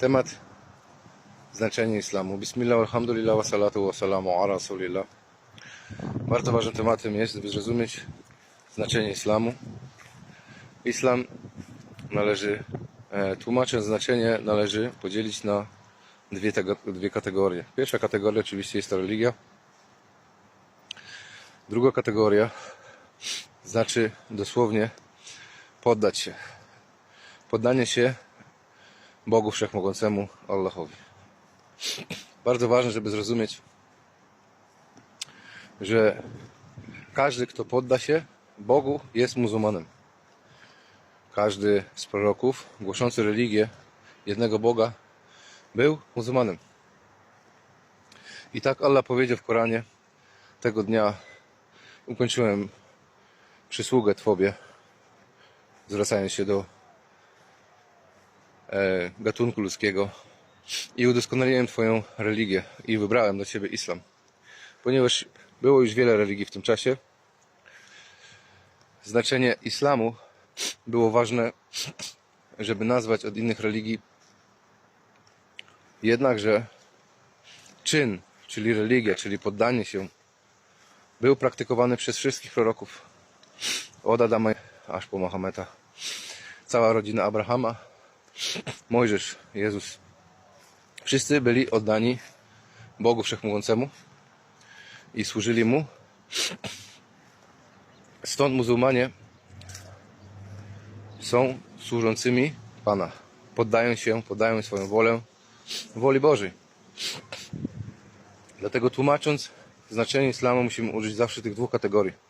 Temat znaczenie islamu. Bismillah, alhamdulillah, wa salatu wa salamu ala rasulillah. Bardzo ważnym tematem jest, żeby zrozumieć znaczenie islamu. Islam należy, e, tłumacząc znaczenie, należy podzielić na dwie, dwie kategorie. Pierwsza kategoria oczywiście jest to religia. Druga kategoria znaczy dosłownie poddać się. Poddanie się Bogu Wszechmogącemu Allahowi. Bardzo ważne, żeby zrozumieć, że każdy, kto podda się Bogu, jest muzułmanem. Każdy z proroków głoszący religię jednego Boga był muzułmanem. I tak Allah powiedział w Koranie, tego dnia ukończyłem przysługę Tobie, zwracając się do gatunku ludzkiego i udoskonaliłem Twoją religię i wybrałem dla Ciebie islam. Ponieważ było już wiele religii w tym czasie, znaczenie islamu było ważne, żeby nazwać od innych religii jednakże czyn, czyli religia, czyli poddanie się, był praktykowany przez wszystkich proroków. Od Adama aż po Mahometa. Cała rodzina Abrahama, Mojżesz, Jezus. Wszyscy byli oddani Bogu Wszechmogącemu i służyli Mu. Stąd muzułmanie są służącymi Pana. Poddają się, poddają swoją wolę woli Bożej. Dlatego tłumacząc znaczenie islamu musimy użyć zawsze tych dwóch kategorii.